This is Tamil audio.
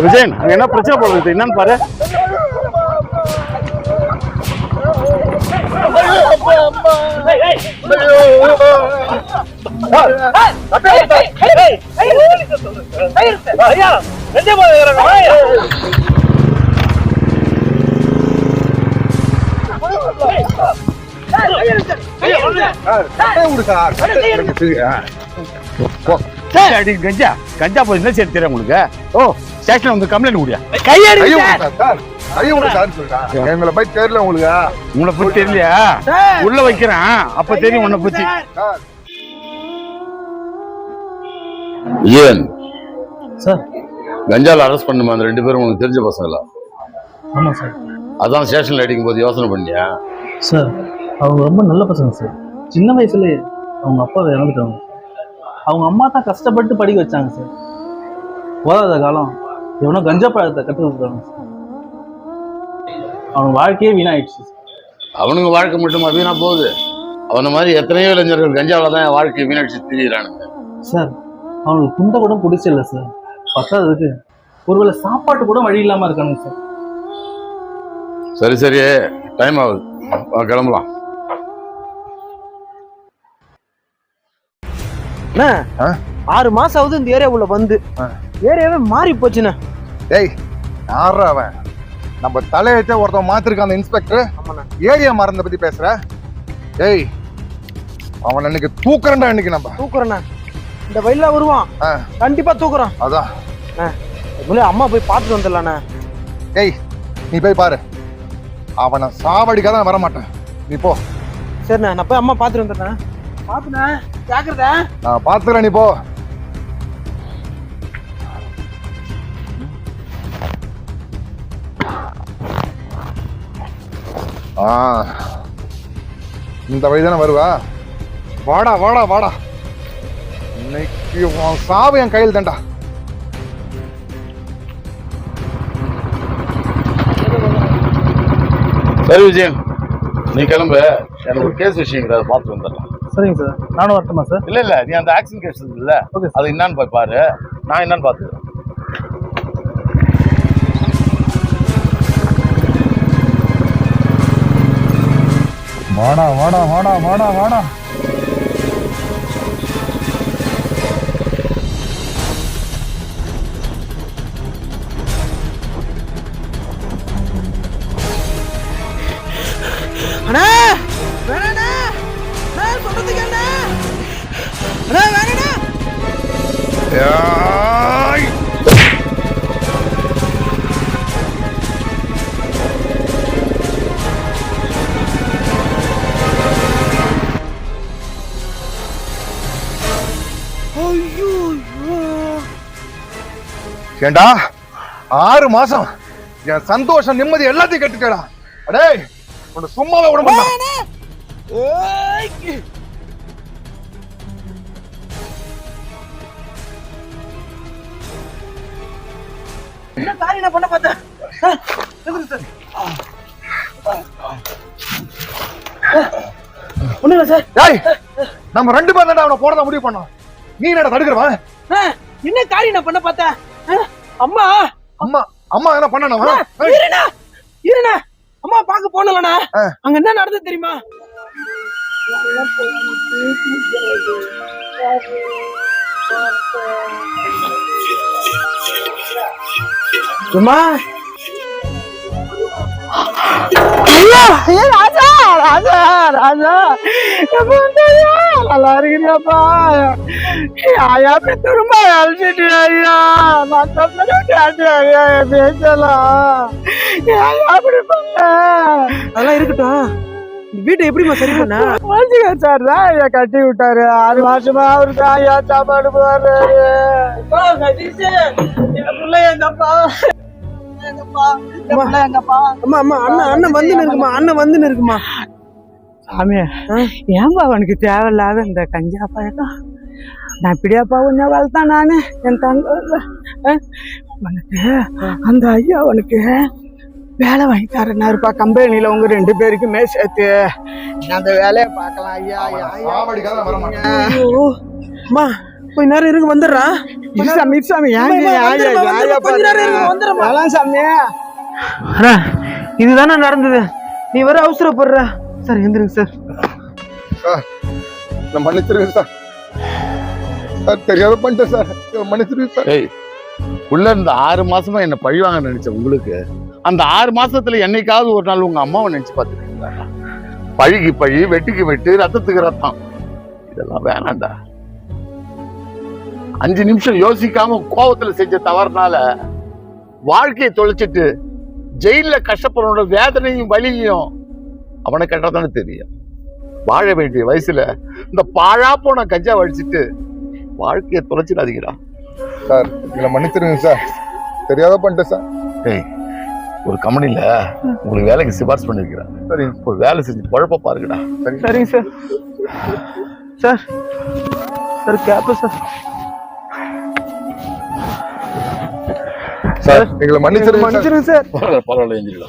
விஜயன் அங்க என்ன பிரச்சனை போடுறது என்னன்னு பாரு சரி, கஞ்சா கஞ்சா போய் என்ன சரி தெரியும் உங்களுக்கு ஓ ஸ்டேஷன்ல வந்து கம்ப்ளைண்ட் குடியா? எங்களை போய் தெரியல உங்களுக்கு. உங்களை பத்தி தெரியலையா உள்ள வைக்கிறேன். அப்ப தெரியும் உன்னை பத்தி. ஏன்? சார். கஞ்சால அரெஸ்ட் பண்ணுமா? அந்த ரெண்டு பேரும் உனக்கு தெரிஞ்ச பசங்களா? ஆமாம் சார். அதான் ஸ்டேஷன்ல அடிக்கும் போது யோசனை பண்ணியா? சார் அவங்க ரொம்ப நல்ல பசங்க சார். சின்ன வயசுல அவங்க அப்பா இறந்துட்டாங்க அவங்க அம்மா தான் கஷ்டப்பட்டு படிக்க வச்சாங்க சார். போதாத காலம் எவனோ கஞ்சா பழத்தை கற்றுக் கொடுக்குறாங்க சார் அவன் வாழ்க்கையே வீணாயிடுச்சு. சார் அவனுங்க வாழ்க்கை மட்டுமா வீணா போகுது? அவன மாதிரி எத்தனையோ இளைஞர்கள் கஞ்சாவில தான் வாழ்க்கையை வீணடிச்சு திரியிறானுங்க. சார் அவனுக்கு குண்டை கூட பிடிச்சில்ல சார். பத்தாததுக்கு ஒருவேளை சாப்பாட்டு கூட வழி இல்லாம இருக்கானுங்க சார். சரி சரி. டைம் ஆகுது. வா, கிளம்பலாம்? ஆறு மாசம் ஆகுது இந்த ஏரியாவுல வந்து. ஆ. ஏரியாவே மாறி போச்சுண்ணே. டேய் யாரா அவன்? நம்ம தலையத்தை ஒருத்தன் மாத்திருக்கான் அந்த இன்ஸ்பெக்டர். ஏரியா மறந்த பத்தி பேசுற? டேய் அவன் இன்னைக்கு தூக்குறேன்டா இன்னைக்கு நம்ம. தூக்குறேண்ணா. இந்த வயல்ல வருவான். கண்டிப்பா தூக்குறான். அதான். அம்மா போய் பார்த்துட்டு வந்துடலாண்ணே. டேய் நீ போய் பாரு. அவனை சாவடிக்காத வர மாட்டேன் நீ போ. சரிண்ணா நான் போய் அம்மா பார்த்துட்டு வந்துடுறேன் பார்த்துண்ணே ஜாக்கிரதை. நான் பாத்துக்கிறேன் நீ போ. ஆ. இந்த வழி தானே வருவா? வாடா வாடா வாடா. இன்னைக்கு உன் சாவு என் கையில் தான்டா. சரி விஜயன். நீ கிளம்பு. எனக்கு ஒரு கேஸ் விஷயம் அதை பார்த்து வந்துடலாம். சரிங்க சார். நானும் வரட்டுமா சார்? இல்ல இல்ல. நீ அந்த ஆக்சிடென்ட் கேஸ் இருக்குல்ல ஓகே அது என்னன்னு போய் பாரு. நான் என்னன்னு பார்த்துக்கிறேன். வாடா வாடா வாடா வாடா வாடா. அண்ணா வேணாண்ணா. நான் சொல்றதுக்கு என்ன? அண்ணா வேணாண்ணா. ஏய்! ஏண்டா? ஆறு மாசம். என் சந்தோஷம் நிம்மதி எல்லாத்தையும் கெட்டுக்கடா அடே உன்னை சும்மாவே விட மாட்டேன். என்ன காரியம் நான் பண்ண பார்த்தேன் எதுக்கு சார்? டேய் நம்ம ரெண்டு பேரும் தான்டா அவனை போனதா முடிவு பண்ணோம். நீ என்னடா தடுக்கிறவன் என்ன காரியம் நான் பண்ண பார்த்தேன் அம்மா! அம்மா அம்மா என்ன பண்ணணும் இருண்ணா இருண்ணா அம்மா பார்க்க போனலண்ணா. அங்க என்ன நடந்தது தெரியுமா? அம்மா! ஐயா ஐயா ராஜா ராஜா ராஜா. எப்ப? நல்லா இருக்கிறியாப்பா ஐயா திரும்ப அழைச்சிட்டு ஐயா? நான் சொன்னதை கேட்டு ஐயா பேசலாம் ஐயா அப்படி பண்ண. அதெல்லாம் இருக்கட்டும். இந்த வீட்டை எப்படிம்மா சரி பண்ண? வாசிக்க சார் தான் ஐயா கட்டி விட்டாரு. ஆறு மாசமா அவரு தான் ஐயா சாப்பாடு போடுறாரு. அம்மா. அம்மா அண்ணன் அண்ணன் வந்து இருக்குமா அண்ணன் வந்து இருக்குமா சாமி ஏன்பா அவனுக்கு தேவையில்லாத இந்த கஞ்சா பழக்கம்? நான் இப்படியாப்பா கொஞ்சம் வளர்த்தான் நானு என் தங்க அவனுக்கு அந்த ஐயா அவனுக்கு வேலை வாங்கி தரேன்னாருப்பா கம்பெனியில் உங்க ரெண்டு பேருக்குமே சேர்த்து. அந்த வேலையை பார்க்கலாம் ஐயா ஐயா, ஐயா. கொஞ்ச நேரம் இருங்க, வந்துடும்மா. வேளாண் சாமி அண்ணா இதுதானே நடந்தது? நீ வர அவசரப்படுற சார் எந்திருங்க சார். சார் நான் மன்னிச்சிருங்க சார். சார் தெரியாத பண்ணிட்டேன் சார். மன்னிச்சிருங்க சார். உள்ள இருந்த ஆறு மாசமா என்ன பழிவாங்க நினைச்ச உங்களுக்கு. அந்த ஆறு மாசத்துல என்னைக்காவது ஒரு நாள் உங்க அம்மாவை நினைச்சு பார்த்துருக்கீங்களா? பழிக்கு பழி வெட்டிக்கு வெட்டு ரத்தத்துக்கு ரத்தம். இதெல்லாம் வேணாம்டா. அஞ்சு நிமிஷம் யோசிக்காம கோவத்துல செஞ்ச தவறுனால வாழ்க்கையை தொலைச்சிட்டு ஜெயில கஷ்டப்படுறோட வேதனையும் வலியும் அவனை கேட்டா தானே தெரியும். வாழ வேண்டிய வயசுல இந்த பாழா போன கஞ்சா வடிச்சிட்டு வாழ்க்கையை தொலைச்சிடாதீங்கடா. சார் எங்களை மன்னிச்சிருங்க சார். தெரியாத பண்ணிட்டேன் சார். ஏய் ஒரு கம்பெனில உங்களுக்கு வேலைக்கு சிபாரிசு பண்ணிருக்கிறேன் சரிங்க ஒரு வேலை செஞ்சு குழப்ப பாருங்கடா. சரிங்க சார். சார் சார் கேப்பு சார். சார் எங்களை மன்னிச்சிருங்க சார். மன்னிச்சிருங்க சார். பரவாயில்ல பரவாயில்ல எந்திரிடா